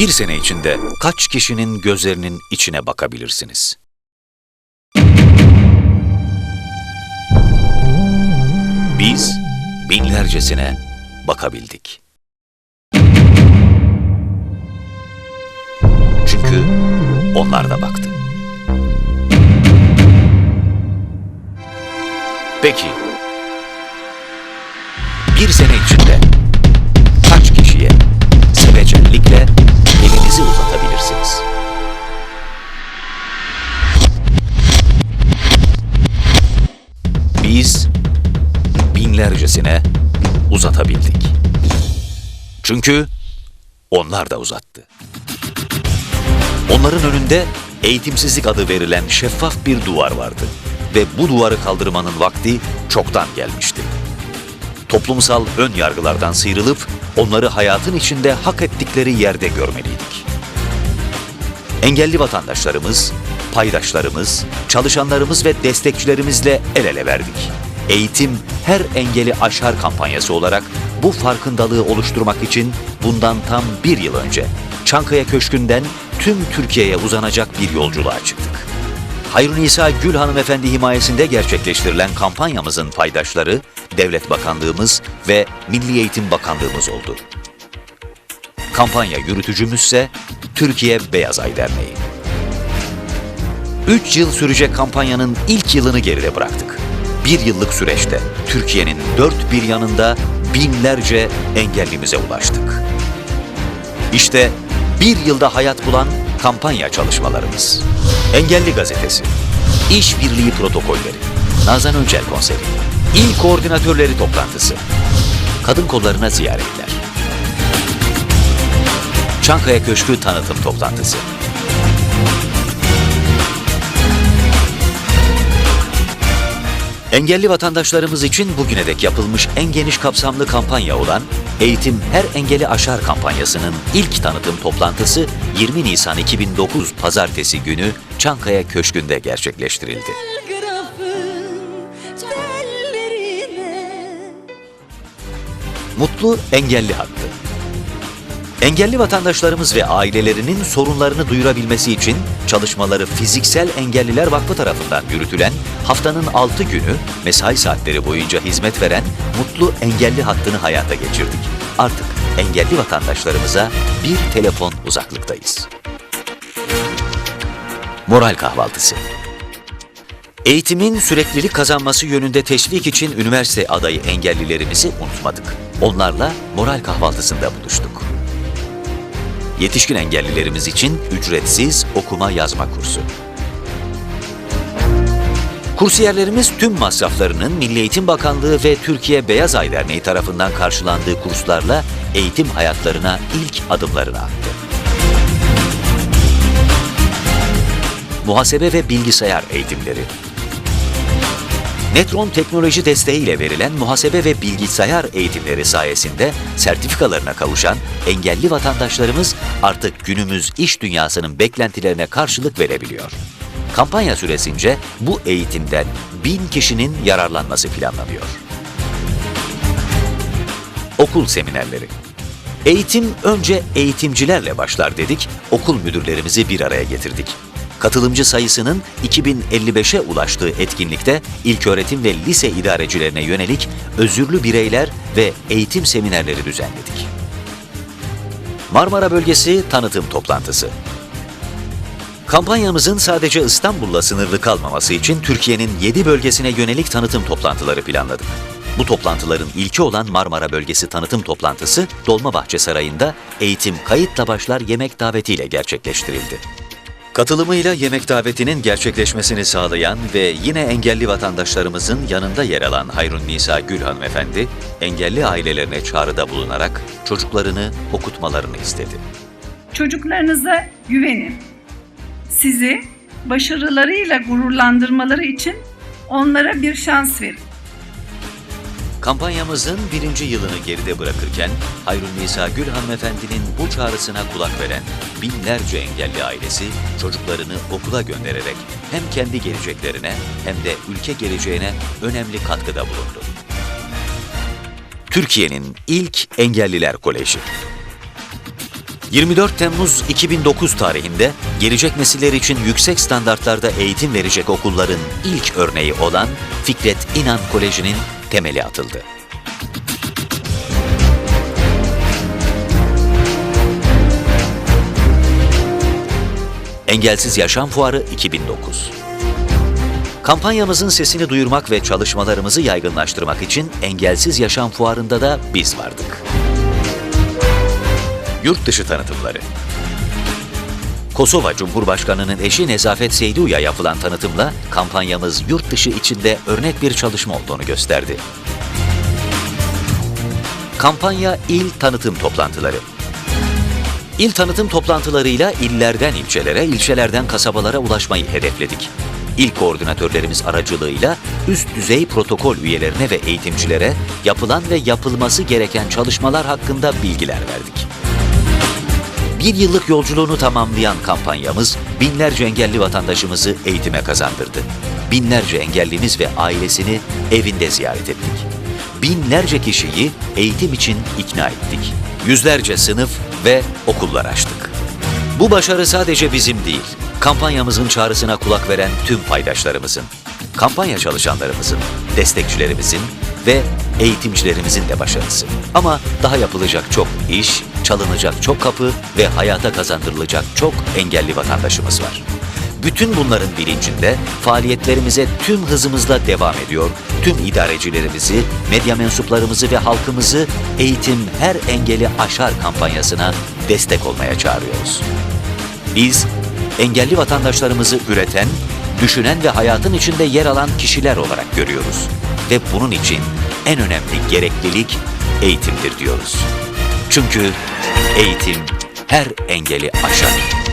Bir sene içinde kaç kişinin gözlerinin içine bakabilirsiniz? Biz binlercesine bakabildik. Çünkü onlar da baktı. Peki, bir sene içinde binlercesine uzatabildik. Çünkü onlar da uzattı. Onların önünde eğitimsizlik adı verilen şeffaf bir duvar vardı ve bu duvarı kaldırmanın vakti çoktan gelmişti. Toplumsal ön yargılardan sıyrılıp onları hayatın içinde hak ettikleri yerde görmeliydik. Engelli vatandaşlarımız, paydaşlarımız, çalışanlarımız ve destekçilerimizle el ele verdik. Eğitim her engeli aşar kampanyası olarak bu farkındalığı oluşturmak için bundan tam bir yıl önce Çankaya Köşkü'nden tüm Türkiye'ye uzanacak bir yolculuğa çıktık. Hayrun İsa Gül hanımefendi himayesinde gerçekleştirilen kampanyamızın paydaşları Devlet Bakanlığımız ve Milli Eğitim Bakanlığımız oldu. Kampanya yürütücümüzse Türkiye Beyaz Ay Derneği. 3 yıl sürecek kampanyanın ilk yılını geride bıraktık. Bir yıllık süreçte Türkiye'nin dört bir yanında binlerce engellimize ulaştık. İşte bir yılda hayat bulan kampanya çalışmalarımız. Engelli Gazetesi, İşbirliği Protokolleri, Nazan Öncel Konseri, İl Koordinatörleri Toplantısı, Kadın Kollarına Ziyaretler, Çankaya Köşkü Tanıtım Toplantısı, Engelli vatandaşlarımız için bugüne dek yapılmış en geniş kapsamlı kampanya olan Eğitim Her Engeli Aşar kampanyasının ilk tanıtım toplantısı 20 Nisan 2009 Pazartesi günü Çankaya Köşkü'nde gerçekleştirildi. Mutlu Engelli Hattı Engelli vatandaşlarımız ve ailelerinin sorunlarını duyurabilmesi için çalışmaları Fiziksel Engelliler Vakfı tarafından yürütülen haftanın 6 günü mesai saatleri boyunca hizmet veren Mutlu Engelli Hattı'nı hayata geçirdik. Artık engelli vatandaşlarımıza bir telefon uzaklıktayız. Moral Kahvaltısı Eğitimin süreklilik kazanması yönünde teşvik için üniversite adayı engellilerimizi unutmadık. Onlarla moral kahvaltısında buluştuk. Yetişkin engellilerimiz için ücretsiz okuma yazma kursu. Kursiyerlerimiz tüm masraflarının Milli Eğitim Bakanlığı ve Türkiye Beyaz Ay Derneği tarafından karşılandığı kurslarla eğitim hayatlarına ilk adımlarını attı. Muhasebe ve bilgisayar eğitimleri. Netron teknoloji desteğiyle verilen muhasebe ve bilgisayar eğitimleri sayesinde sertifikalarına kavuşan engelli vatandaşlarımız artık günümüz iş dünyasının beklentilerine karşılık verebiliyor. Kampanya süresince bu eğitimden bin kişinin yararlanması planlanıyor. Okul seminerleri. Eğitim önce eğitimcilerle başlar dedik, okul müdürlerimizi bir araya getirdik. Katılımcı sayısının 2055'e ulaştığı etkinlikte ilköğretim ve lise idarecilerine yönelik özürlü bireyler ve eğitim seminerleri düzenledik. Marmara Bölgesi tanıtım toplantısı. Kampanyamızın sadece İstanbul'la sınırlı kalmaması için Türkiye'nin 7 bölgesine yönelik tanıtım toplantıları planladık. Bu toplantıların ilki olan Marmara Bölgesi tanıtım toplantısı Dolmabahçe Sarayı'nda eğitim kayıtla başlar yemek davetiyle gerçekleştirildi. Katılımıyla yemek davetinin gerçekleşmesini sağlayan ve yine engelli vatandaşlarımızın yanında yer alan Hayrun Nisa Gül hanımefendi, engelli ailelerine çağrıda bulunarak çocuklarını okutmalarını istedi. Çocuklarınıza güvenin. Sizi başarılarıyla gururlandırmaları için onlara bir şans verin. Kampanyamızın birinci yılını geride bırakırken Hayrun Nisa Gül hanımefendinin bu çağrısına kulak veren binlerce engelli ailesi çocuklarını okula göndererek hem kendi geleceklerine hem de ülke geleceğine önemli katkıda bulundu. Türkiye'nin ilk engelliler koleji. 24 Temmuz 2009 tarihinde gelecek nesiller için yüksek standartlarda eğitim verecek okulların ilk örneği olan Fikret İnan Koleji'nin temeli atıldı. Engelsiz Yaşam Fuarı 2009 Kampanyamızın sesini duyurmak ve çalışmalarımızı yaygınlaştırmak için Engelsiz Yaşam Fuarı'nda da biz vardık. Yurt dışı tanıtımları Kosova Cumhurbaşkanı'nın eşi Nezafet Seydu'ya yapılan tanıtımla kampanyamız yurt dışı içinde örnek bir çalışma olduğunu gösterdi. Kampanya İl Tanıtım Toplantıları İl tanıtım toplantılarıyla illerden ilçelere, ilçelerden kasabalara ulaşmayı hedefledik. İl koordinatörlerimiz aracılığıyla üst düzey protokol üyelerine ve eğitimcilere yapılan ve yapılması gereken çalışmalar hakkında bilgiler verdik. Bir yıllık yolculuğunu tamamlayan kampanyamız binlerce engelli vatandaşımızı eğitime kazandırdı. Binlerce engellimiz ve ailesini evinde ziyaret ettik. Binlerce kişiyi eğitim için ikna ettik. Yüzlerce sınıf ve okullar açtık. Bu başarı sadece bizim değil, kampanyamızın çağrısına kulak veren tüm paydaşlarımızın, kampanya çalışanlarımızın, destekçilerimizin ve eğitimcilerimizin de başarısı. Ama daha yapılacak çok iş, çalınacak çok kapı ve hayata kazandırılacak çok engelli vatandaşımız var. Bütün bunların bilincinde faaliyetlerimize tüm hızımızla devam ediyor. Tüm idarecilerimizi, medya mensuplarımızı ve halkımızı Eğitim Her Engeli Aşar kampanyasına destek olmaya çağırıyoruz. Biz engelli vatandaşlarımızı üreten, düşünen ve hayatın içinde yer alan kişiler olarak görüyoruz. Ve bunun için en önemli gereklilik eğitimdir diyoruz. Çünkü eğitim her engeli aşar.